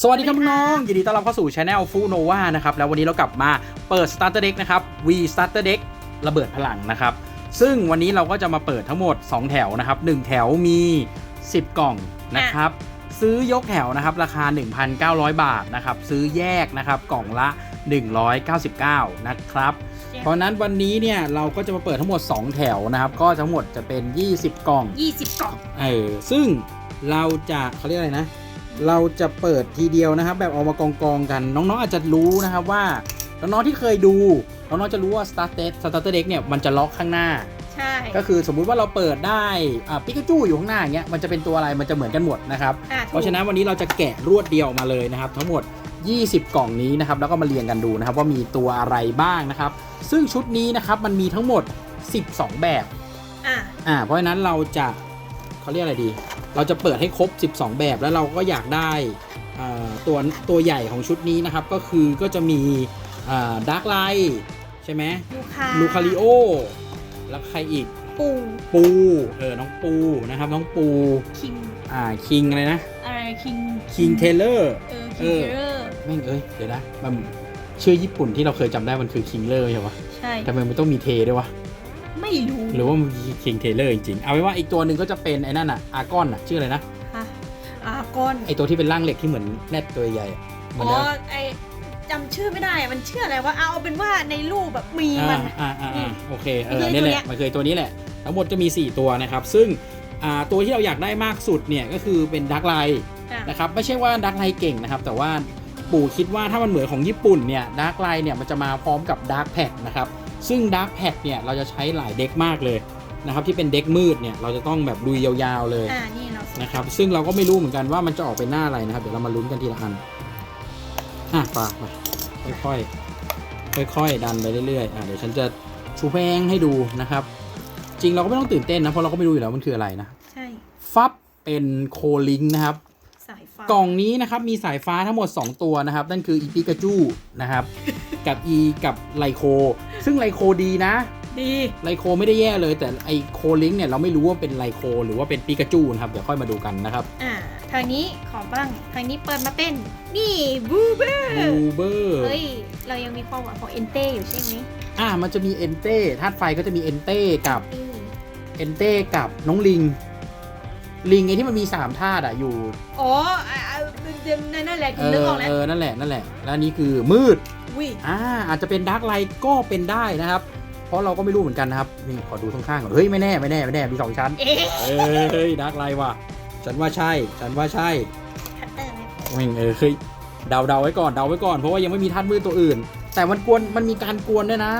สวัสดีครับน้องยินดีต้อนรับเข้าสู่ช anel ฟูโนวานะครับ แล้ววันนี้เรากลับมาเปิด Starter Deck นะครับ V Starter Deck ระเบิดพลังนะครับ ซึ่งวันนี้เราก็จะมาเปิดทั้งหมด 2 แถวนะครับ 1 แถวมี 10 กล่องนะครับ ซื้อยกแถวนะครับ ราคา 1,900 บาทนะครับ ซื้อแยกนะครับกล่องละ 199 นะครับ เพราะฉะนั้นวันนี้เนี่ยเราก็จะมาเปิดทั้งหมด 2 แถวนะครับ ก็ทั้งหมดจะเป็น 20 กล่อง 20 กล่องเออซึ่งเราจะเขาเรียกอะไรนะ เราจะเปิดทีเดียวนะครับ แบบเอามากองกองๆกัน น้องๆอาจจะรู้นะครับว่า น้องๆที่เคยดู น้องๆจะรู้ว่า Starter Starter Deck เนี่ยมันจะล็อกข้างหน้า ใช่ ก็คือสมมุติว่าเราเปิดได้อ่าปิกาจูอยู่ข้างหน้าอย่างเงี้ยมันจะเป็นตัวอะไรมันจะเหมือนกันหมดนะครับอะเพราะฉะนั้นวันนี้เราจะแกะรวดเดียวมาเลยนะครับ ทั้งหมด 20 กล่องนี้นะครับแล้วก็มาเรียงกันดูนะครับว่ามีตัวอะไรบ้างนะครับ ซึ่งชุดนี้นะครับมันมีทั้งหมด 12 แบบอะอ่าเพราะฉะนั้นเราจะ เขาเรียกอะไรดี เราจะเปิดให้ครบ 12 แบบแล้วเราก็อยากได้อ่าตัวตัวใหญ่ของชุดนี้นะครับ ก็คือก็จะมีดาร์กไลท์ใช่ไหมลูคาลูคาริโอ แล้วใครอีก ปู ปู เออ น้องปูนะครับ น้องปู คิง อ่า คิงอะไรนะ อะไร คิง คิงเทเลอร์ เออเอคิงอเทเลอร์ แม่งเอ้ย เดี๋ยวนะมันชื่อญี่ปุ่นที่เราเคยจำได้มันคือคิงเลอร์ใช่ปะใช่ทำไมมันต้องมีเทด้วยวะ ไม่รู้หรือว่ามันมีคิงเทเลอร์จริงๆ เอาไว้ว่าอีกตัวหนึ่งก็จะเป็นไอ้นั่นอะอากอนอะชื่ออะไรนะค่ะอาก้อนไอตัวที่เป็นร่างเหล็กที่เหมือนแรดตัวใหญ่อะเหมืออ๋นอแล้วไอจำชื่อไม่ได้อะมันชื่ออะไรวะเอาเอาเป็นว่าในรูปแบบมีมัอ่านอะอ่าอ่านี่อ่าโอเคเอมันอคือนี่แหตัวเนี้ละยมันเคยตัวนี้แหละ ทั้งหมดจะมี 4 ตัวนะครับ ซึ่งอ่าตัวที่เราอยากได้มากสุดเนี่ยก็คือเป็นดักไลอะนะครับไม่ใช่ว่าดักไลเก่งนะครับ แต่ว่าปู่คิดว่าถ้ามันเหมือนของญี่ปุ่นเนี่ยดักไลเนี่ยมันจะมาพร้อมกับดักแพดนะครับ ซึ่งดักแพดเนี่ยเราจะใช้หลายเด็กมากเลยนะครับที่เป็นเด็กมืดเนี่ยเราจะต้องแบบลุยยาวๆเลยอ่านี่เรานะครับซึ่งเราก็ไม่รู้เหมือนกันว่ามันจะออกเป็นหน้าอะไรนะครับ เดี๋ยวเรามาลุ้นกันทีละอันอะปากมาค่อยๆค่อยๆดันไปเรื่อยๆอะเดี๋ยวฉันจะชูแพงให้ดูนะครับ จริงเราก็ไม่ต้องตื่นเต้นนะเพราะเราก็ไม่รู้อยู่แล้วมันคืออะไรนะ ใช่ ฟับเป็นโคลิงนะครับสายฟ้า กล่องนี้นะครับมีสายฟ้าทั้งหมด 2 ตัวนะครับ นั่นคืออีปิกาจูนะครับ กับอีกับไลโค ซึ่งไลโคดีนะ ดีไลโคไม่ได้แย่เลย แต่ไอโคลิงเนี่ยเราไม่รู้ว่าเป็นไลโค หรือว่าเป็นปิกาจูนะครับ เดี๋ยวค่อยมาดูกันนะครับ อ่าทางนี้ขอบ้างทางนี้เปิดมาเป็น นี่บูเบอร์บูเบอร์เฮ้ย เรายังมีความหวังของเอนเต้อยู่ใช่ไหมอ่ามันจะมีเอนเต้ธาตุไฟก็จะมีเอนเต้กับอืมเอนเต้กับน้องลิง ลิงไอที่มันมี3ธาตุอะอยู่อ๋ออ่าอ่าเดิมๆนั่นแหละเอคุณนึกอออกแล้วเออนั่นแหละนั่นแหละ แล้วอันนี้คือมืด วิอ่าอาจจะเป็นดาร์กไลท์ก็เป็นได้นะครับ เพราะเราก็ไม่รู้เหมือนกันนะครับนี่ขอดูข้างๆก่อนเฮ้ยไม่แน่ไม่แน่ไม่แน่มีสองชั้นเอ๊ะเอ้ยดาร์กไลท์ว่ะฉันว่าใช่ ฉันว่าใช่คัตเตอร์ไหมแม่งเออเฮ้ยเดาเดาไว้ก่อนเดาไว้ก่อนเพราะว่ายังไม่มีท่านมืดตัวอื่น แต่มันกวนมันมีการกวนด้วยนะ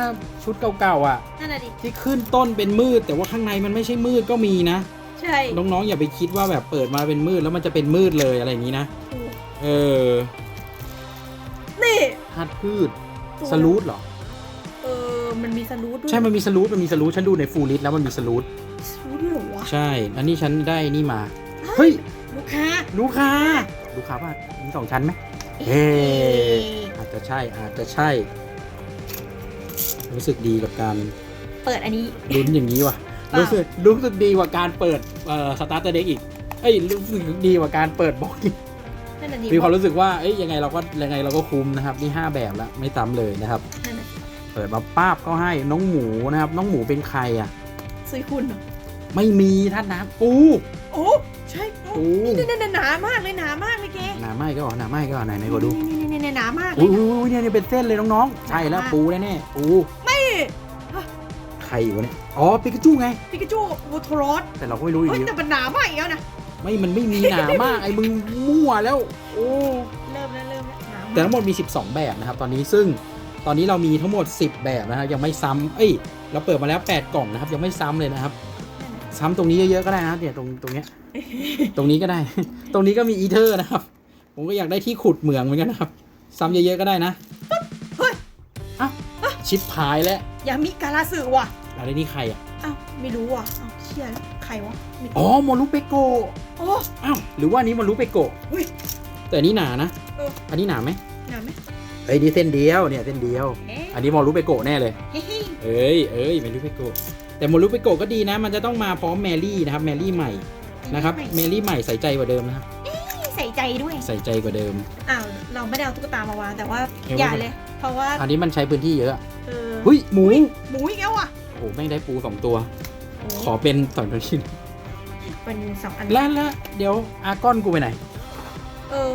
ชุดเก่าๆอะ นั่นน่ะดิที่ขึ้นต้นเป็นมืด แต่ว่าข้างในมันไม่ใช่มืดก็มีนะ ใช่น้องๆอย่าไปคิดว่าแบบเปิดมาเป็นมืดแล้วมันจะเป็นมืดเลยอะไรอย่างนี้นะถูกเออนี่ธาตุพืชตัวสลูดเหรอ เออ มันมีสลูดด้วยใช่ มันมีสลูดมันมีสลูดฉันดูในฟูลิสแล้วมันมีสลูดสลูดด้วยเหรอวะใช่แล้วนี่ฉันได้นี่มา เฮ้ย ลูกค้า ลูกค้า ลูกค้าป่ะมีสองชั้นไหมเอ๊ะอาจจะใช่ อาจจะใช่ รู้สึกดีกับการ เปิดอันนี้ลุ้นอย่างนี้ว่ะเปล่า รู้รู้สึกรู้สึกดีกว่าการเปิดเอ่อสตาร์เตอร์เด็กอีกเอ้ยรู้สึกดีกว่าการเปิดบล็อกอีกนั่นน่ะดิมีความรู้สึกว่าเอ้ยยังไงเราก็ยังไงเราก็คุ้มนะครับนี่ห้าแบบแล้วไม่ซ้ำเลยนะครับ นั่นน่ะเปิดมาป้าบก็ให้น้องหมูนะครับ น้องหมูเป็นใครอะ ซุยคุณเหรอไม่มีท่านน้ำปูโอ้ใช่โอ้ปูนี่นี่นี่หนามากเลยหนามากเลยแกหนาไหมก็เหรอหนาไหมก็เหรอไหนไหนก็ดูนี่นี่นี่นี่หนามากเลอุ้ยยอุ้ยอุ้ยเนี่ยเนี่ยเป็นเส้นเลยน้องๆใช่แล้วหนาปูแน่ๆปูไม่ ใครอยู่วะเนี่ย อ๋อปิกาจูไง ปิกาจูกับบูโทรสแต่เราก็ไม่รู้อยู่เฮ้ยดีแต่มันหนามากอีกแล้วนะ ไม่มันไม่มีหนามาก ไอ้มึงมั่วแล้ว โอ้ เริ่มแล้วเริ่มแล้วหนามากแต่ทั้งหมดมี 12 แบบนะครับ ตอนนี้ซึ่งตอนนี้เรามีทั้งหมด 10 แบบนะครับยังไม่ซ้ำเอ้ย เราเปิดมาแล้ว 8 กล่องนะครับ ยังไม่ซ้ำเลยนะครับ ซ้ำตรงนี้เยอะๆก็ได้นะครับเนี่ยตรงตรงเนี้ย ตรงนี้ก็ได้ ตรงนี้ก็มีอีเทอร์นะครับ ผมก็อยากได้ที่ขุดเหมืองเหมือนกันนะครับ ซ้ำเยอะๆก็ได้นะ เฮ้ยอ้าวชิปพายแล้ว ยามิการาสึว่ะอะไรนี่ใครอะอ้าวไม่รู้ว่ะอ้าวเชี่ยแล้วใครวะไม่อ๋อโมรุเปโกะโอ้อ้าวหรือว่าอันนี้โมรุเปโกะอุ้ย แต่อันนี้หนานะเอออั นนี้หนาไหมหนาไหมเฮ้ยนี่เส้นเดียวเนี่ยเส้นเดียว เอ๊ะอันนี้โมรุเปโกะแน่เลยเฮ้ยเอ้ยเอ้ยโมรุเปโกะแต่โมรุเปโกะก็ดีนะ มันจะต้องมาพร้อมแมรี่นะครับแมรี่ใหม่นะครับแมรี่ใหม่ใส่ใจกว่าเดิมนะครับใส่ใจด้วยใส่ใจกว่าเดิม อ้าวเราไม่ได้เอาตุ๊กตามาวางแต่ว่าเอ้ยอย่าเลย เพราะว่าอันนี้มันใช้พื้นที่เยอะ เออเฮ้ยหมูหมูอีกแล้วอะโอ้โหแม่งได้ปูสองตัวโอ้ขอเป็นสองชิ้นเป็นสองอันแล้วแล้วเดี๋ยวอาร์กอนกูไปไหน เออ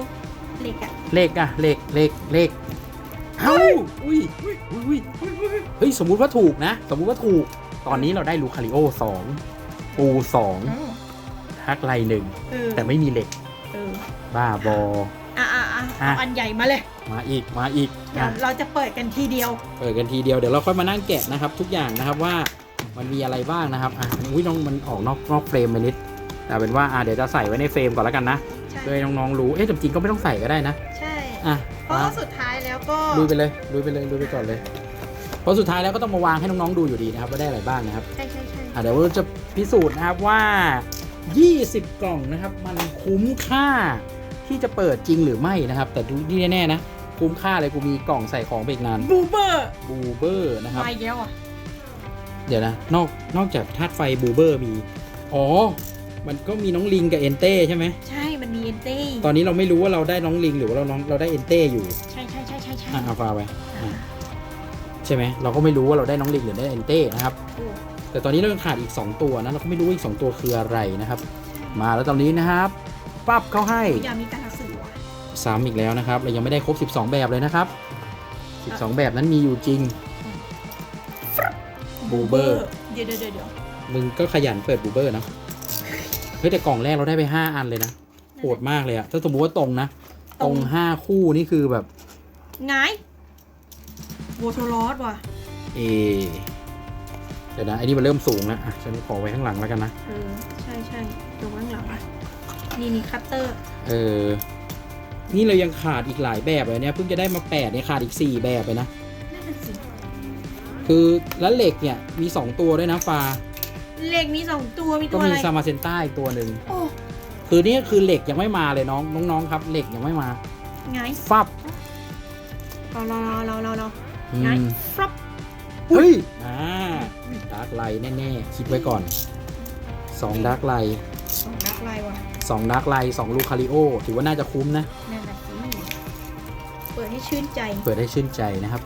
เหล็กอะเลขอะเลขเลขเลขเอ้าอุ้ยอุ้ยอุ้ยเฮ้ยสมมุติว่าถูกนะ สมมุติว่าถูก ตอนนี้เราได้ลูคาริโอสองปูสองอืมฮักไลหนึ่งเออแต่ไม่มีเหล็กเออบ้าบออะอะอะอะเอาอันใหญ่มาเลย มาอีกมาอีกเดี๋ยวอะเราจะเปิดกันทีเดียว เปิดกันทีเดียวเดี๋ยวเราค่อยมานั่งแกะนะครับ ทุกอย่างนะครับว่ามันมีอะไรบ้างนะครับอะอุ้ยน้องมันออกนอกนอกเฟรมไปนิดแต่เป็นว่าอะเดี๋ยวจะใส่ไว้ในเฟรมก่อนแล้วกันนะใช่ เพื่อให้น้องๆรู้เอ๊ะแต่จริงๆก็ไม่ต้องใส่ก็ได้นะใช่ อะเพราะมา ว่าสุดท้ายแล้วก็ลุยไปเลยลุยไปเลยลุยไปก่อนเลย เพราะสุดท้ายแล้วก็ต้องมาวางให้น้องๆดูอยู่ดีนะครับว่าได้อะไรบ้างนะครับใช่ใช่ใช่อะเดี๋ยวเราจะพิสูจน์นะครับว่า 20 กล่องนะครับ มันคุ้มค่าที่จะเปิดจริงหรือไม่นะครับ แต่ดูที่แน่ๆนะ คุ้มค่าเลยกูมีกล่องใส่ของไปอีกนานบูเบอร์บูเบอร์นะครับ มาอีกแล้วอะเดี๋ยวนะ นอกนอกจากธาตุไฟบูเบอร์มี อ๋อ มันก็มีน้องลิงกับเอนเต้ใช่ไหม ใช่ มันมีเอนเต้ตอนนี้เราไม่รู้ว่าเราได้น้องลิงหรือว่าเราน้องเราได้เอนเต้อยู่ ใช่ใช่ใช่ใช่ใช่อะเอาฟาไปอะใช่ไหม เราก็ไม่รู้ว่าเราได้น้องลิงหรือได้เอนเต้นะครับ โอ้แต่ตอนนี้เรายังขาดอีก 2 ตัวนะ เราก็ไม่รู้ว่าอีก 2 ตัวคืออะไรนะครับ มาแล้วตอนนี้นะครับปั๊บเข้าให้ อยากมีการสื่อว่ะ ซ้ำอีกแล้วนะครับ เรายังไม่ได้ครบ 12 แบบเลยนะครับ 12 แบบนั้นมีอยู่จริงบูเบอร์เดี๋ยวเดี๋ยวเดี๋ยวเดี๋ยวมึงก็ขยันเปิดบูเบอร์นะเฮ้ยแต่กล่องแรกเราได้ไป 5 อันเลยนะโหดมากเลยอะถ้าสมมติว่าตรงนะ ตรง5คู่นี่คือแบบไงายโบโทรอสว่ะ เอเดี๋ยวนะไอ้นี่มันเริ่มสูงแล้วอะฉันขอไว้ข้างหลังแล้วกันนะ เออ ใช่ใช่ตรงข้างหลังอะ นี่นี่คัตเตอร์ เออ นี่เรายังขาดอีกหลายแบบเลยเนี่ยเพิ่งจะได้มา8เนี่ยขาดอีก 4 แบบเลยนะนั่นนะสิคือแล้วเหล็กเนี่ยมี 2 ตัวด้วยนะฟ้าเหล็กมีสองตัวมีตัก็วอะมีไรซามาเซนต้าอีกตัวหนึ่งโอ้คือนี่คือเหล็กยังไม่มาเลยน้องน้องๆครับ เหล็กยังไม่มาไงายฟับรอรอรอรอรอรออืไงายมฟรับเฮ้ยอ่าดาร์กไลท์แน่ๆคิดไว้ก่อน2ดาร์กไลท์สองดักไลน์ว่ะ 2ดาร์กไลท์2ลูคาริโอถือว่าน่าจะคุ้มนะนั่นน่ะสิเปิดให้ชื่นใจ เปิดได้ชื่นใจนะครับ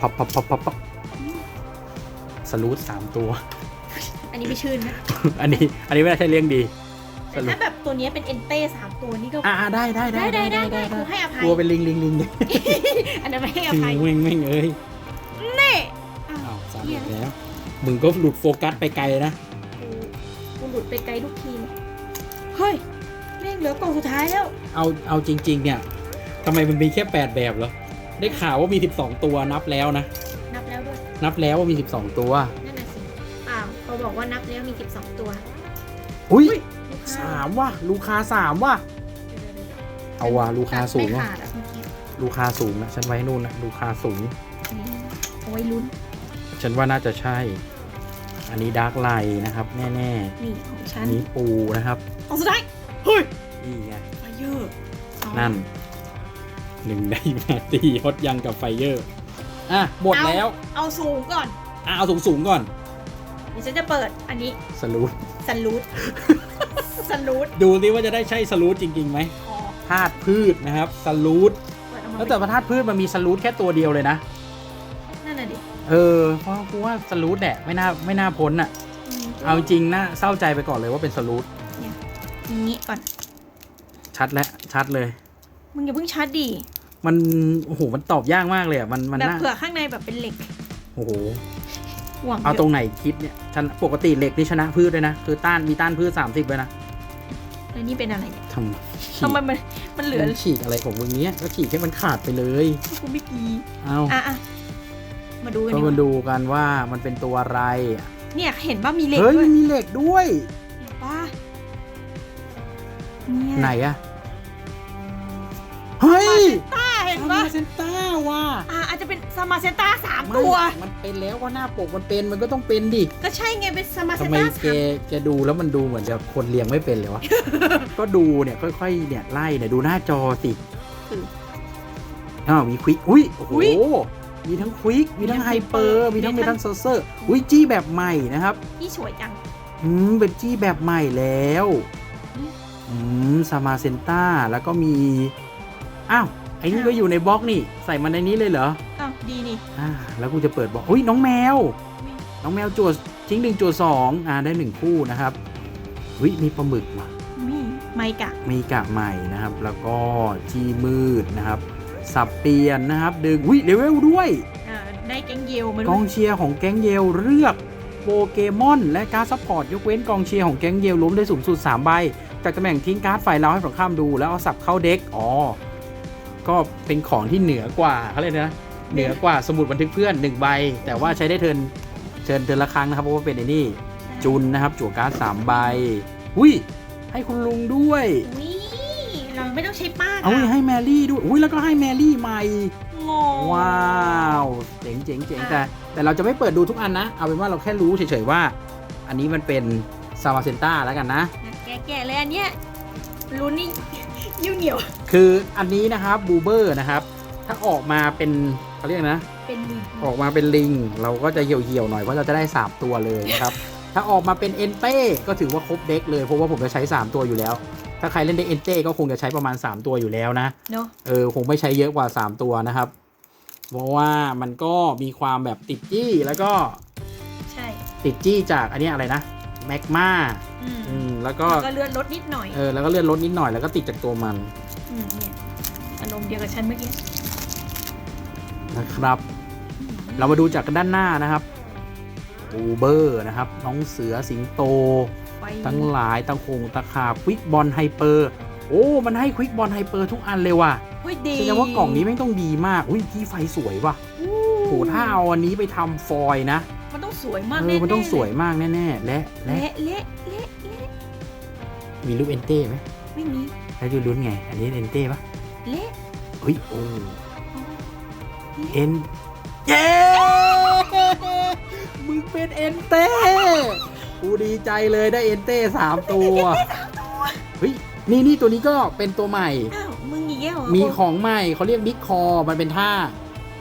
พับพับพับพับพับสลูดสามตัว อันนี้ไม่ชื่นนะ อันนี้อันนี้ไม่ได้ใช่เลี้ยงดีสแต่รุปถ้าแบบตัวเนี้ยเป็นเอนเต้สามตัวนี่ก็อ่าได้ได้ได้ได้ได้ได้ได้กูให้อภัยกลัวเป็นลิงลิงลิงอันนั้นไม่ให้อภัยแม่งแม่งเอ้ยเน่อ้าวอ้าวสามอีกแล้วมึงก็หลุดโฟกัสไปไกลนะกูกูหลุดไปไกลทุกที เลยเฮ้ยแม่งเหลือกล่องสุดท้ายแล้ว เอาเอาจริง ๆ เนี่ยทำไมมันมีแค่ 8 แบบเหรอ ได้ข่าวว่ามี 12 ตัวนับแล้วนะ นับแล้วด้วย นับแล้วว่ามี 12 ตัว นั่นน่ะสิอ้าวเขาบอกว่านับแล้วมี 12 ตัวอุ้ยลูกค้สามว่ะลูคาสามว่ะเดี๋ยวๆๆเอาว่ะลูคาสูงไม่ว่ะขาดอะเมื่อกี้ลูคาสูงนะฉันไว้นู่นนะลูคาสูง นี่เอาไว้ลุ้น ฉันว่าน่าจะใช่ อันนี้ดาร์กไลนะครับ แน่นี่ของๆฉัอันนนี้ปูนะครับของสุดท้ายเฮ้ยนี่ไงไฟเยอร์เอานั่นหนึ่งได้มาตีฮอตยังกับไฟเยอร์อะหมดแล้วเอาสูงก่อนอะเอาสูงสูงๆก่อนเดี๋ยวฉันจะเปิดอันนี้สลูดสลูดสลูดดูสิว่าจะได้ใช่สลูดจริงๆไหมอ๋อธาตุพืชนะครับสลูดเปิดออกมาแล้วแต่ว่าธาตุพืชมันมีสลูดแค่ตัวเดียวเลยนะนั่นน่ะดิ เออเพราะกูว่าสลูดแหละไม่น่าไม่น่าพ้นอะมเอาจริงนะเศร้าใจไปก่อนเลยว่าเป็นสลูดอย่างนี้ก่อน ชัดแล้วชัดเลย มึงอย่าเพิ่งชาร์จดิ มันโอ้โหมันตอบยากมากเลยอะมันมันแบบน่าเผื่อข้างในแบบเป็นเหล็กโอ้โหหวังเอาเยตรอะงไหนคิดเนี่ยฉันปกติเหล็กนี่ชนะพืชด้วยนะ คือต้านมีต้านพืช30เลยนะแล้วนี่เป็นอะไรเนี่ยทำฉีทำกไมมันมันเหลือมันฉีกอะไรของมึงเนี้ยก็ฉีกให้มันขาดไปเลยกูไม่กีเอาอะอะ มาดูกันก็ดีกมาว่าดูกันว่ามันเป็นตัวอะไร เนี่ยเห็นว่ามีเหล็กเฮ้ยด้วมัยนมีเหล็กด้วย เห็นป่ะเนี่ยไหนอะเฮ้ยต้าเห็นซาป่ะมาเซนต้าว่ะอ่าอาจจะเป็นซามาเซนต้าสามไม่ตัวมันเป็นแล้วว่าหน้าปกมันเป็นมันก็ต้องเป็นดิก็ใช่ไงเป็นซามาเซทำนไมต้าแกสามแกดูแล้วมันดูเหมือนจะคนเลี้ยงไม่เป็นเลยวะ ก็ดูเนี่ยค่อยๆเนี่ยไล่เนี่ยดูหน้าจอสิอ้าวมีควิกอุ้ยโอ้โห มีทั้งควิกมีทั้งไฮเปอร์มีทั้งเมทัลเซอร์เซอร์อุ้ยจี้แบบใหม่นะครับนี่สวยจังอืมเป็นจี้แบบใหม่แล้วอืมอืมซามาเซนต้าแล้วก็มี อ้าวไอ้นี่ก็อยู่ในบล็อกนี่ ใส่มันในนี้เลยเหรออ้าวดีนี่อ่าแล้วกูจะเปิดบล็อกอุ้ยน้องแมว น้องแมวจั่วทิ้งหนึ่งจั่วสองอ่าได้หนึ่งคู่นะครับอุ้ยมีปลาหมึกว่ะมีไม่กะมีกะใหม่นะครับ แล้วก็จีมืดนะครับ สับเปลี่ยนนะครับ ดึงอุ้ยเลเวลด้วยอ่าได้แกงเยลมากด้อวยงเชียร์ของแก๊งเยลเลือกโปเกมอน และการดซัพพอร์ตยกเว้นกองเชียร์ของแก๊งเยลล้มได้สูงสุด3ใบจากตำแหน่งทิ้งการ์ดฝ่ายเราให้ฝั่งข้ามดูแล้วเอาสับเข้าเด็กอ๋อก็เป็นของที่เหนือกว่าเขาเลยกนะเหนือกว่าสมุดบันทึกเพื่อน1ใบ แต่ว่าใช้ได้เทิร์นเชิญเทิร์นละครั้งนะครับเพราะว่าเป็นไอ้นี่ จุนนะครับจั่วการ์ดสามใบอุ้ยให้คุณลุงด้วยนี่เรา ไม่ต้องใช้ป้ากเอาให้แมรี่ด้วยอุ้ยแล้วก็ให้แมรี่ใหม่งงว้าวเจ๋งเจ๋งเจ๋งแต่ แต่เราจะไม่เปิดดูทุกอันนะ เอาเป็นว่าเราแค่รู้เฉยๆว่า อันนี้มันเป็นซาวาเซนต้าแล้วกันนะ แก่ๆเลยอันเนี้ยลุ้นนี่ ยิ้วเหนียว คืออันนี้นะครับบูเบอร์นะครับ ถ้าออกมาเป็นเขาเรียกนะ เป็นลิงออกมาเป็นลิง เราก็จะเหี่ยวๆหน่อยเพราะเราจะได้ 3 ตัวเลยนะครับ ถ้าออกมาเป็นเอนเต้ก็ถือว่าครบเด็กเลยเพราะว่าผมจะใช้ 3 ตัวอยู่แล้ว ถ้าใครเล่นเด็กเอนเต้ก็คงจะใช้ประมาณ 3 ตัวอยู่แล้วนะเนาะเออคงไม่ใช้เยอะกว่า 3 ตัวนะครับ เพราะว่ามันก็มีความแบบติดจี้แล้วก็ใช่ติดจี้จากอันเนี้ยอะไรนะแมกมาอืมอืมแล้วก็แล้วก็เลื่อนรถนิดหน่อยเออแล้วก็เลื่อนรถนิดหน่อยแล้วก็ติดจากตัวมันอืมเนี่ยอารมณ์เดียวกับฉันเมื่อกี้นะครับ เรามาดูจากด้านหน้านะครับอูเบอร์นะครับ น้องเสือสิงโตไฟ ทั้งหลายตะคงตะขาบควิกบอลไฮเปอร์โอ้มันให้ควิกบอลไฮเปอร์ทุกอันเลยว่ะเฮ้ยดีแสดงว่ากล่องนี้ไม่งต้องดีมากอุ้ยที่ไฟสวยว่ะอู้โหถ้าเอาอันนี้ไปทำฟอยล์นะ มันต้องสวยมากเอแน่อๆมันต้องสวยมากแน่ๆและและเละเละเละเละมีรูปเอนเต้ไหมไม่มีแล้วดูลุ้นไง อันนี้เอนเต้ปะเละเฮ้ยโอ้เอ็นเย้มึงเป็นเอ็นเต้ กูดีใจเลยได้เอ็นเต้สามตัวเฮ้ยนี่นี่ตัวนี้ก็เป็นตัวใหม่ อ้าวมึงอีกแล้วเหรอมีของใหม่เขาเรียกบิ๊กคอมันเป็นท่า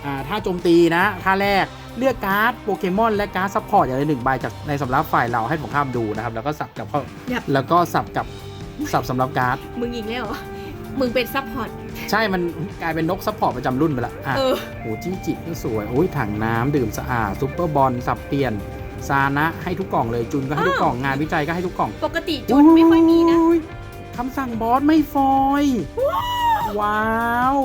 อ่าท่าโจมตีนะท่าแรกเลือกการ์ดโปเกมอนและการ์ดซัพพอร์ตอย่างละหนึ่งใบจากในสำรับฝ่ายเราให้ผมข้ามดูนะครับ แล้วก็สับกับเข้าแล้วก็สับกับสับสำรับการ์ดมึงอีกแล้วเหรอมึงเป็นซัพพอร์ตใช่มันกลายเป็นนกซัพพอร์ตประจำรุ่นไปละอะ เออ โอ้จี้จิตก็สวย โอ้ยถังน้ำดื่มสะอาดซุปเปอร์บอลสับเปลี่ยน ซานะให้ทุกกล่องเลยจุนก็ให้ทุกกล่องงานวิจัยก็ให้ทุกกล่องปกติจุนไม่ค่อยมีนะโยคำสั่งบอสไม่ฟอย ว้าว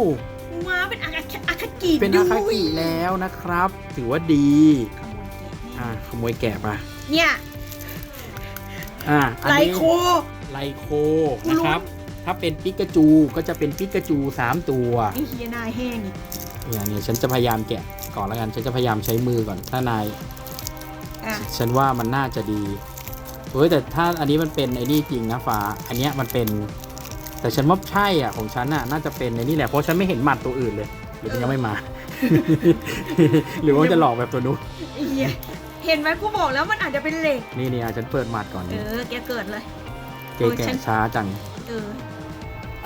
ว้าเป็นอาคาอาคากิเป็นอาคาด้วยกิแล้วนะครับ ถือว่าดีอะขโมยแกะมาเนี่ยอะอันไลนี้โคไลโคนะครับ ถ้าเป็นปิกาจูก็จะเป็นปิกาจูสามตัวนี่เฮียนายแห้งอีกเนี่ยเนี่ยฉันจะพยายามแกะก่อนแล้วกันฉันจะพยายามใช้มือก่อนถ้านาย อะฉันว่ามันน่าจะดีเฮ้ยแต่ถ้าอันนี้มันเป็นไอ้นี่จริงนะฟ้า อันเนี้ยมันเป็น แต่ฉันว่าใช่อะของฉันอะน่าจะเป็นไอ้นี่แหละเพราะฉันไม่เห็นหมัดตัวอื่นเลยหรือมันยังไม่มา หรือว่ามันจะหลอกแบบตัวนู้นไอ้เฮียเห็นไหมกูบอกแล้วมันอาจจะเป็นเหล็ก นี่นี่อะฉันเปิดหมัดก่อนเอนี่อ แกเกิดเลยเกแกะช้าจังเออ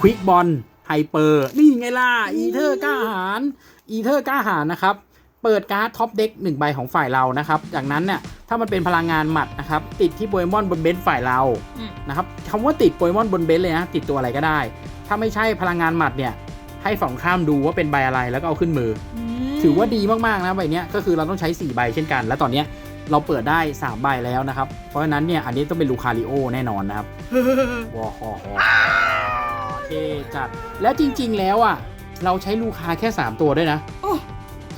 ควิกบอลไฮเปอร์นี่ไงล่ะอีเทอร์กล้าหารอีเทอร์กล้าหารนะครับ เปิดการ์ดท็อปเด็กหนึ่งใบของฝ่ายเรานะครับ จากนั้นเนี่ยถ้ามันเป็นพลังงานหมัดนะครับ ติดที่โปเกมอนบนเบนซ์ฝ่ายเราอืม นะครับคำว่าติดโปเกมอนบนเบนซ์เลยนะติดตัวอะไรก็ได้ ถ้าไม่ใช่พลังงานหมัดเนี่ย ให้ฝั่งข้ามดูว่าเป็นใบอะไรแล้วก็เอาขึ้นมือ มถือว่าดีมาก ๆ นะใบเนี้ยก็คือเราต้องใช้ 4 ใบเช่นกัน แล้วตอนเนี้ยเราเปิดได้ 3 ใบแล้วนะครับ เพราะฉะนั้นเนี่ยอันนี้ต้องเป็นลูคาริโอแน่นอนนะครับ วอฮอฮอเท่จัด แล้วจริง ๆ แล้วอะ เราใช้ลูคาแค่ 3 ตัวด้วยนะ โอ้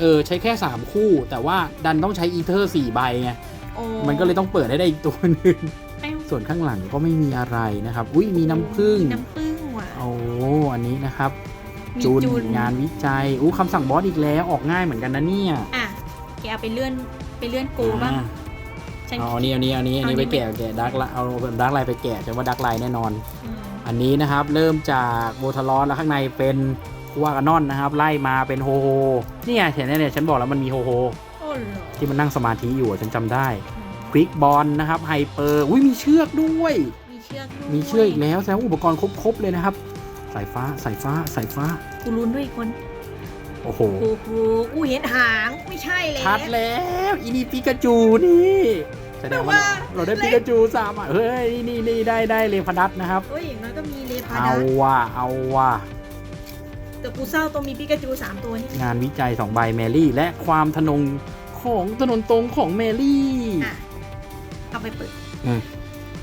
เออใช้แค่ 3 คู่ แต่ว่าดันต้องใช้อีเทอร์4ใบไงโอ้มันก็เลยต้องเปิดให้ได้อีกตัวหนึ่งแป้งส่วนข้างหลังก็ไม่มีอะไรนะครับ อุ้ยมีน้ำผึ้งมีน้ำผึ้งว่ะโอ้อันนี้นะครับ มีจุนงานวิจัยอู้คำสั่งบอสอีกแล้วออกง่ายเหมือนกันนะเนี่ยอะแกเอาไปเลื่อนไปเลื่อนโกบ้างอ่าฉันเอาอันนี้อันนี้อันนี้อันนี้เอาไปอันนี้แกะแกะดักละเอาดักไลน์ไปแกะฉันว่าดักไลน์แน่นอน อืมอันนี้นะครับเริ่มจากโบทารอนแล้วข้างในเป็น คัวกานอนนะครับไล่มาเป็นโฮโฮนี่ไงเห็นไหมเนี่ยฉันบอกแล้วมันมีโฮโฮโอ้เหรอที่มันนั่งสมาธิอยู่อะฉันจำได้อืมควิกบอลนะครับไฮเปอร์อุ้ยมีเชือกด้วย มีเชือกด้วยมีเชือกอีกแล้วแสดงว่าอุปกรณ์ครบๆเลยนะครับ สายฟ้าสายฟ้าสายฟ้ากูลุ้นด้วยอีกคนโอ้โหโอ้โหกูเห็นหางไม่ใช่แล้วชัดแล้วอีนี่ปิกาจูนี่แสดงว่าเราได้ปิกาจูสามอะเฮ้ยนี่นี่ได้ได้เลพนัทนะครับเฮ้ยอย่างน้อยก็มีเลพาเอาดาว่ะเอาว่ะ แต่กูเศร้าตรงมีปิกาจูสามตัวนี่งานวิจัย2ใบแมรี่ และความทนงของถนนตรงของแมรี่อะเอาไปเปิด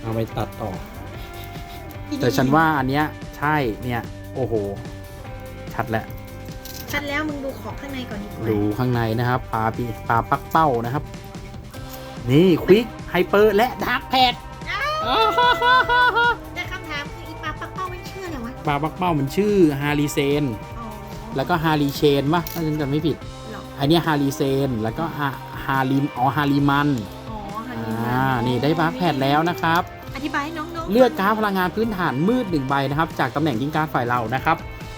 เอาไปตัดต่อ แต่ฉันว่าอันเนี้ยใช่เนี่ย โอ้โห ชัดแล้ว ชัดแล้วมึงดูของข้างในก่อนดีกว่าดูข้างในนะครับปลาปีปลาปักเป้านะครับ นี่ควิกไฮเปอร์และดาร์กแพด ปลาปักเป้ามันชื่อฮาริเซนอ๋อแล้วก็ฮาริเชนปะถ้าฉันจำไม่ผิดเหรออันเนี้ยฮาริเซน แล้วก็ฮาฮาริมอ๋อฮาริมันอ๋อฮันอ่านี่นี่ได้บัคแพดแล้วนะครับ อธิบายให้น้องๆเลือกการ์ดพลังงานพื้นฐานมืดหนึ่งใบนะครับ จากตำแหน่งยิงการ์ดฝ่ายเรานะครับ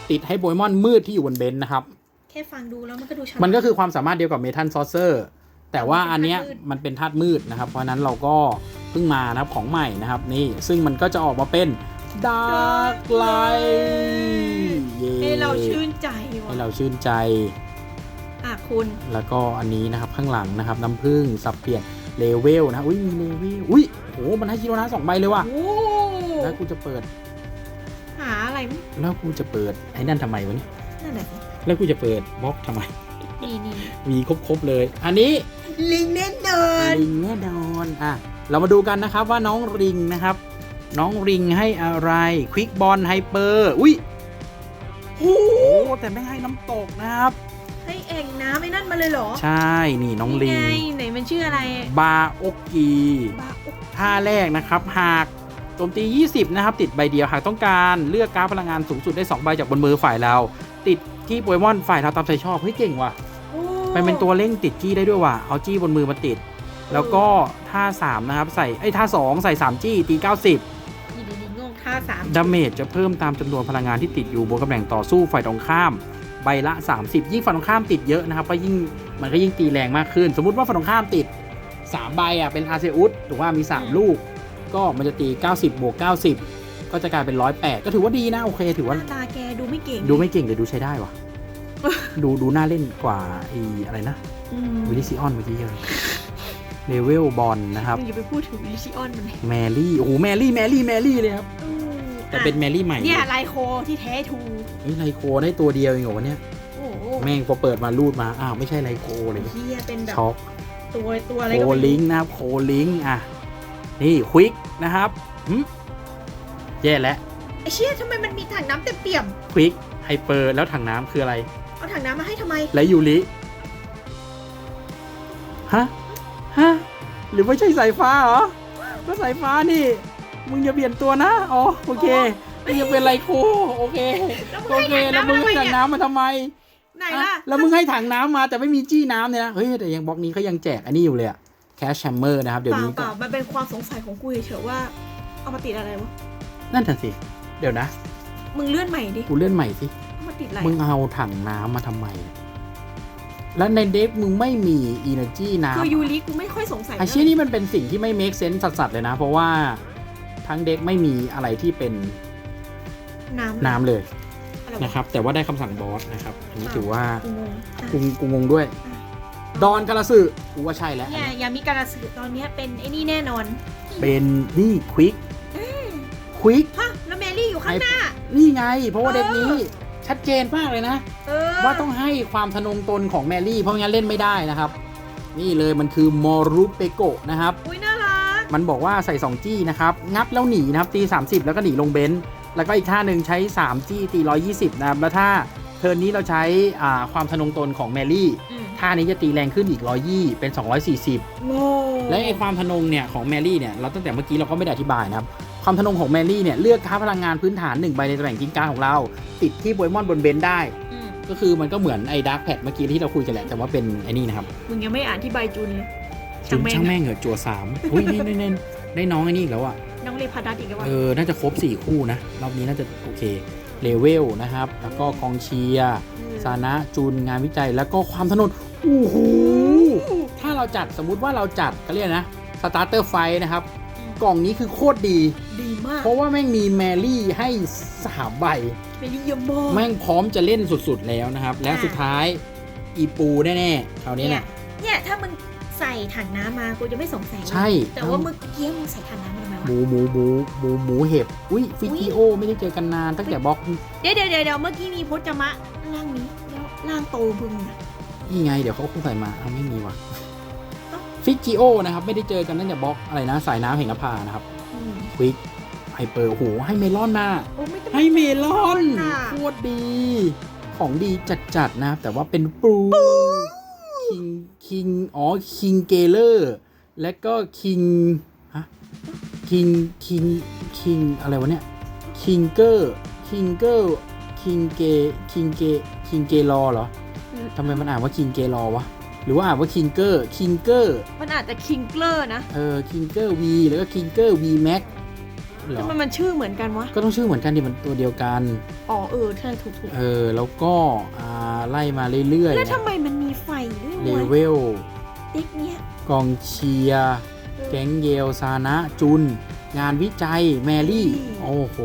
ติดให้โบยมอนมืดที่อยู่บนเบนซ์นะครับ แค่ฟังดูแล้วมันก็ดูฉลาดมันก็คือความสามารถเดียวกับเมทัลซอเซอร์แต่ว่าอันเนี้ยมันมันเป็นธาตุมืดนะครับ เพราะฉะนั้นเราก็เพิ่งมานะครับของใหม่นะครับนี่ซึ่งมันก็จะออกมาเป็น ดาร์กไลเย้ให้เราชื่นใจว่ะให้เราชื่นใจ อะคุณ แล้วก็อันนี้นะครับข้างหลังนะครับน้ำผึ้งสับเปลี่ยนเลเวลนะอุ้ยมีเลเวลอุ้ยโหมันให้ชิโรนะสองใบเลยว่ะโอ้ แล้วกูจะเปิด หาอะไรไหมแล้วกูจะเปิดไอ้นั่นทำไมวะเนี่ยนั่นแหละสิแล้วกูจะเปิดบล็อกทำไม นี่นี่มีครบๆเลย อันนี้ลิงแน่นอนริงแน่นอนอะเรามาดูกันนะครับว่าน้องริงนะครับ น้องริงให้อะไรควิกบอลไฮเปอร์อุ้ยโอ้โหแต่ไม่ให้น้ำตกนะครับ ให้เอ่งน้ำไอ้นั่นมาเลยเหรอ ใช่นี่น้องลิงไงไหนมันชื่ออะไร บาโอกกีบาอุกท่าแรกนะครับหากโจมตี 20 นะครับ ติดใบเดียว หากต้องการเลือกการดพลังงานสูงสุดได้ 2 ใบจากบนมือฝ่ายเรา ติดที่โปเกมอนฝ่ายเราตามใจชอบ เฮ้ยเก่งว่ะโอ้มันเป็นตัวเร่งติดจี้ได้ด้วยว่ะ เอาจี้บนมือมาติด แล้วก็ท่า 3 นะครับ ใส่ไอ้ยท่า 2 ใส่ 3 จี้ตี 90 3ดาเมจจะเพิ่มตามจำนวนพลังงานที่ติดอยู่บนตำแหน่งต่อสู้ฝ่ายตรงข้าม ใบละ 30 ยิ่งฝ่ายตรงข้ามติดเยอะนะครับก็ยิ่งมันก็ยิ่งตีแรงมากขึ้น สมมติว่าฝ่ายตรงข้ามติด 3 ใบอะเป็นอาเซอุสถือว่ามี 3 ลูก ก็มันจะตี 90บวก90 ก็จะกลายเป็น 108 ก็ถือว่าดีนะโอเค ถือว่าตาแกดูไม่เก่งดูไม่เก่งแต่ดูใช้ได้ว่ะ ดูดูน่าเล่นกว่าอีอะไรนะวิลิซิออนเมื่อกี้เยอะเลเวลบอลนะครับ อย่าไปพูดถึงวิลิชิออนมันเลยแมรี่โอ้โหแมรี่แมรี่แมรี่เลยครับ แต่เป็นแมรี่ใหม่เนี่ยไลโคที่แท้ทูเฮ้ยไลโคได้ตัวเดียวเองเหรอวะเนี่ยโอ้โหแม่งพอเปิดมารูดมาอ้าวไม่ใช่ไลโคเลยเฮียเป็นแบบช็อกตัวตัวอะไรโคก็ไม่รู้ลิงก์นะครับโคลิงก์อะนี่ควิกนะครับหึแย่แล้วไอเชี่ยทำไมมันมีถังน้ำเต็มเปี่ยมควิกไฮเปอร์แล้วถังน้ำคืออะไร เอาถังน้ำมาให้ทำไม และยูริฮะฮะหรือไม่ใช่สายฟ้าเหรอก็สายฟ้านี่ มึงอย่าเปลี่ยนตัวนะ อ๋อ โอเคมึงยังเป็นไรโคโอเค แล้วมึงโอให้เคถังแล้วน้ำมึมางทำไมให้ถังเนี่ยน้ำมาทำไม ไหนล่ะอะ แล้วมึงให้ถังน้ำมาแต่ไม่มีจี้น้ำเนี่ยนะ เฮ้ย แต่ยังบล็อกนี้เขายังแจกอันนี้อยู่เลยอะแคชแชมเมอร์นะครับ เดี๋ยวเปล่านี้เปก็ล่ามันเป็นความสงสัยของกูเฉยๆว่า เอามาติดอะไรวะ นั่นน่ะสิ เดี๋ยวนะ มึงเลื่อนใหม่ดิ กูเลื่อนใหม่สิเอามาติดอะไรมึงเอาถังน้ำมาทำไม แล้วในเด็กมึงไม่มี energy น้ำคือยูริกูไม่ค่อยสงสัยอาชีพนี้มันเป็นสิ่งที่ไม่ make sense สัสๆเลยนะ เพราะว่า ทั้งเด็กไม่มีอะไรที่เป็นน้ำน้ำเลยอะไรวะนะครับ แต่ว่าได้คำสั่งบอสนะครับ อันนี้ถือว่ากูงงอะกูกูงงด้วย ดอนกาลสึกูว่าใช่แล้วเนี่ยยามิการาสึตอนเนี้ยเป็นไอ้นี่แน่นอนเป็นนี่ควิกควิก ฮะแล้วแมรี่อยู่ข้างหน้า นี่ไง เพราะว่าเออเด็กนี้ชัดเจนมากเลยนะ เออว่าต้องให้ความทะนงตนของแมรี่ เพราะงั้นเล่นไม่ได้นะครับ นี่เลยมันคือมอรุเปโกะนะครับ อุ้ยน่ารัก มันบอกว่าใส่ 2 จี้นะครับ งับแล้วหนีนะครับตี 30 แล้วก็หนีลงเบนซ์แล้วก็อีกท่าหนึ่งใช้ 3 จี้ตี 120 นะครับ แล้วถ้าเทิร์นนี้เราใช้อ่าความทะนงตนของแมรี่อืมท่านี้จะตีแรงขึ้นอีก 120 เป็น 240โง่และไอความทะนงเนี่ยของแมรี่เนี่ยเราตั้งแต่เมื่อกี้เราก็ไม่ได้อธิบายนะครับความทะนงของแมรี่เนี่ยเลือกค่าพลังงานพื้นฐาน1ใบในตำแหน่งทิ้งการดของเรา ติดที่โปเกมอนบนเบนซ์ได้อืมก็คือมันก็เหมือนไอ้ดาร์กแพดเมื่อกี้ที่เราคุยกันแหละแต่ว่าเป็นไอ้นี่นะครับมึงยังไม่อ่านที่ใบจุนเลย จุนช่างแม่งเหรอะจัวสามอุ้ยนี่นี่นี่ได้น้องไอ้นี่อีกแล้วอะน้องเลพาดัสอีกแล้ววะเออ น่าจะครบ 4 คู่นะ รอบนี้น่าจะโอเค เลเวลนะครับ แล้วก็กองเชียร์ซานะจูนงานวิจัย แล้วก็ความถนนโอ้โหถ้าเราจัดสมมุติว่าเราจัดก็เรียกนะสตาร์เตอร์ไฟนะครับ กล่องนี้คือโคตรดี ดีมาก เพราะว่าแม่งมีแมรี่ให้สามใบเมลี่เยอะมากแม่งพร้อมจะเล่นสุดๆแล้วนะครับ และอะสุดท้ายอีปูแน่ๆคราวนี้เนี่ยนะเนี่ยถ้ามึง ใส่ถังน้ำมากูจะไม่สงสัยเลยใช่ แต่ว่าเมื่อกี้มึงใส่ถังน้ำมาทำไมหวะมูหมูหมูหมูหมูเห็บ อุ้ยฟิจิโอ ไม่ได้เจอกันนานตั้งแต่บล็อกเดี๋ยวเดี๋ยวเดี๋ยวเดี๋ยวเมื่อกี้มีพจมะร่างนี้แล้วร่างโตพึงอะนี่ไง เดี๋ยวเขาคงใส่มาเอาไม่มีว่ะเอ้าฟิจิโอนะครับ ไม่ได้เจอกันตั้งแต่บล็อกอะไรนะ สายน้ำแห่งนภานะครับอืมควิกไฮเปอร์โหให้เมลอนมา โอ้ไม่ต้อง ให้เมลอนค่ะ โคตรดี ของดีจัดๆนะครับแต่ว่าเป็นปู คิงคิงอ๋อคิงเกเลอร์และก็คิงฮะคิงคิงคิงอะไรวะเนี่ยคิงเกอร์คิงเกอร์คิงเกคิงเกคิงเกลอเหรอทำไมมันอ่านว่าคิงเกลอวะหรือว่าอ่านว่าคิงเกอร์คิงเกอร์มันอาจจะคิงเกอร์นะเออคิงเกอร์วีแล้วก็คิงเกอร์วีแม็กเหรอทำไมมันชื่อเหมือนกันวะ ก็ต้องชื่อเหมือนกันดิมันตัวเดียวกัน อ๋อเออใช่ถูกถูกเออ แล้วก็อ่าไล่มาเรื่อยแล้วๆทำไมมันมีไฟด้วย เลวะเวลเด็กเนี้ยกองเชียร์แก๊งเยลซานะจุน งานวิจัยแมรี่ โอ้โห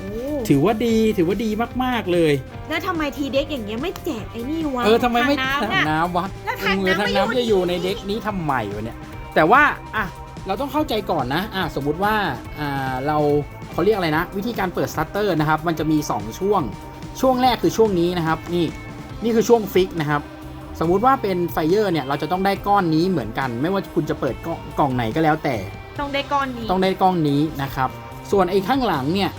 โอ้ถือว่าดีถือว่าดีมาก ๆ เลย แล้วทำไมทีเด็กอย่างเงี้ยไม่แจกไอ้นี่วะเออทำไมไม่ทาถังน้ำน่ะน้ำวะแล้วถังเออน้ำถังไม่น้ำอยู่จะอยู่ในเด็กนี้ทำไมวะเนี่ย แต่ว่าอะเราต้องเข้าใจก่อนนะอะสมมุติว่าอ่าเราเขาเรียกอะไรนะ วิธีการเปิดสตาร์เตอร์นะครับ มันจะมี 2 ช่วง ช่วงแรกคือช่วงนี้นะครับ นี่นี่คือช่วงฟิกนะครับ สมมุติว่าเป็นไฟเยอร์เนี่ยเราจะต้องได้ก้อนนี้เหมือนกัน ไม่ว่าคุณจะเปิดกล่องกล่องไหนก็แล้วแต่ ต้องได้ก้อนนี้ ต้องได้กล้องนี้นะครับ ส่วนไอ้ข้างหลังเนี่ย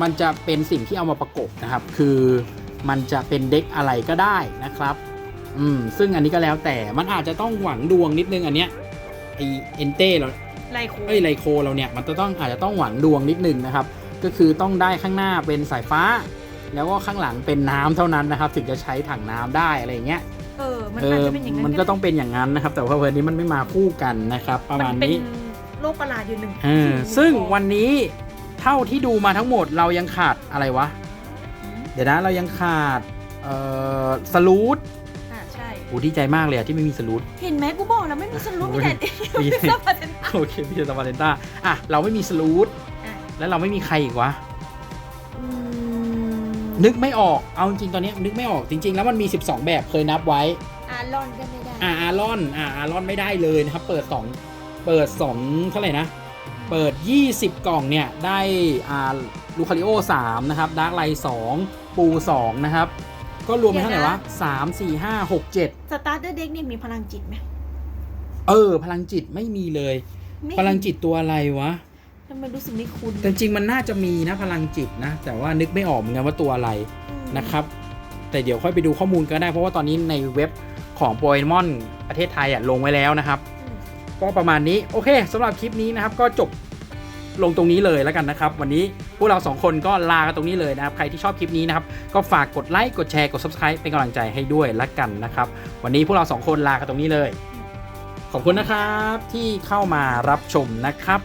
มันจะเป็นสิ่งที่เอามาประกบนะครับ คือมันจะเป็นเด็กอะไรก็ได้นะครับ อืมซึ่งอันนี้ก็แล้วแต่มันอาจจะต้องหวังดวงนิดนึงอันเนี้ยไอเอนเต้เราไลโคเอ้ยไลโคเราเนี่ยมันจะต้องอาจจะต้องหวังดวงนิดนึงนะครับ ก็คือต้องได้ข้างหน้าเป็นสายฟ้า แล้วก็ข้างหลังเป็นน้ำเท่านั้นนะครับ ถึงจะใช้ถังน้ำได้อะไรอย่างเงี้ย เออ มันเออาจอจะเป็นอย่างนั้นมันก็ต้องเป็นอย่างนั้นนะครับ แต่ว่าวันนี้มันไม่มาคู่กันนะครับ ประมาณเป็นนี้ โรคประหลาดอยู่หนึ่งเออสิ่ซึ่งหนึ่วันนี้เท่าที่ดูมาทั้งหมดเรายังขาดอะไรวะอืมเดี๋ยวนะเรายังขาดเอ่อสลูดอ่าใช่ โอ้ดีใจมากเลยอะที่ไม่มีสลูด เห็นไหมกูบอกแล้วไม่มีสรุปมีแต่มี มีซับพาเทนโอเคพี่สวาเลนต้าอะเราไม่มีสลูดอะแล้วเราไม่มีใครอีกวะอืม นึกไม่ออก เอาจริงๆตอนนี้นึกไม่ออกจริง ๆ แล้วมันมี 12 แบบเคยนับไว้ อารอนก็ไม่ได้อ่าอารอนอ่าอารอนไม่ได้เลยนะครับ เปิด 2 เปิด 2 เท่าไหร่นะ เปิด 20 กล่องเนี่ย ได้อ่าลูคาริโอ 3 นะครับดาร์กไลท์2ปู 2 นะครับ ก็รวมเป็นเท่าไหร่วะ3 4 5 6 7 สตาร์เตอร์เด็กเนี่ยมีพลังจิตไหมเออ พลังจิตไม่มีเลยไม่พลังจิตตัวอะไรวะ ทำไมรู้สึกไม่คุ้นแต่จริงๆมันน่าจะมีนะพลังจิตนะ แต่ว่านึกไม่ออกเหมือนกันว่าตัวอะไรอืมนะครับ แต่เดี๋ยวค่อยไปดูข้อมูลก็ได้เพราะว่าตอนนี้ในเว็บของโปเกมอนประเทศไทยอะลงไว้แล้วนะครับอืมก็ประมาณนี้โอเคสำหรับคลิปนี้นะครับก็จบลงตรงนี้เลยแล้วกันนะครับ วันนี้พวกเราสองคนก็ลากันตรงนี้เลยนะครับ ใครที่ชอบคลิปนี้นะครับ ก็ฝากกดไลค์กดแชร์กด subscribe เป็นกำลังใจให้ด้วยละกันนะครับ วันนี้พวกเราสองคนลากันตรงนี้เลย ขอบคุณนะครับที่เข้ามารับชมนะครับ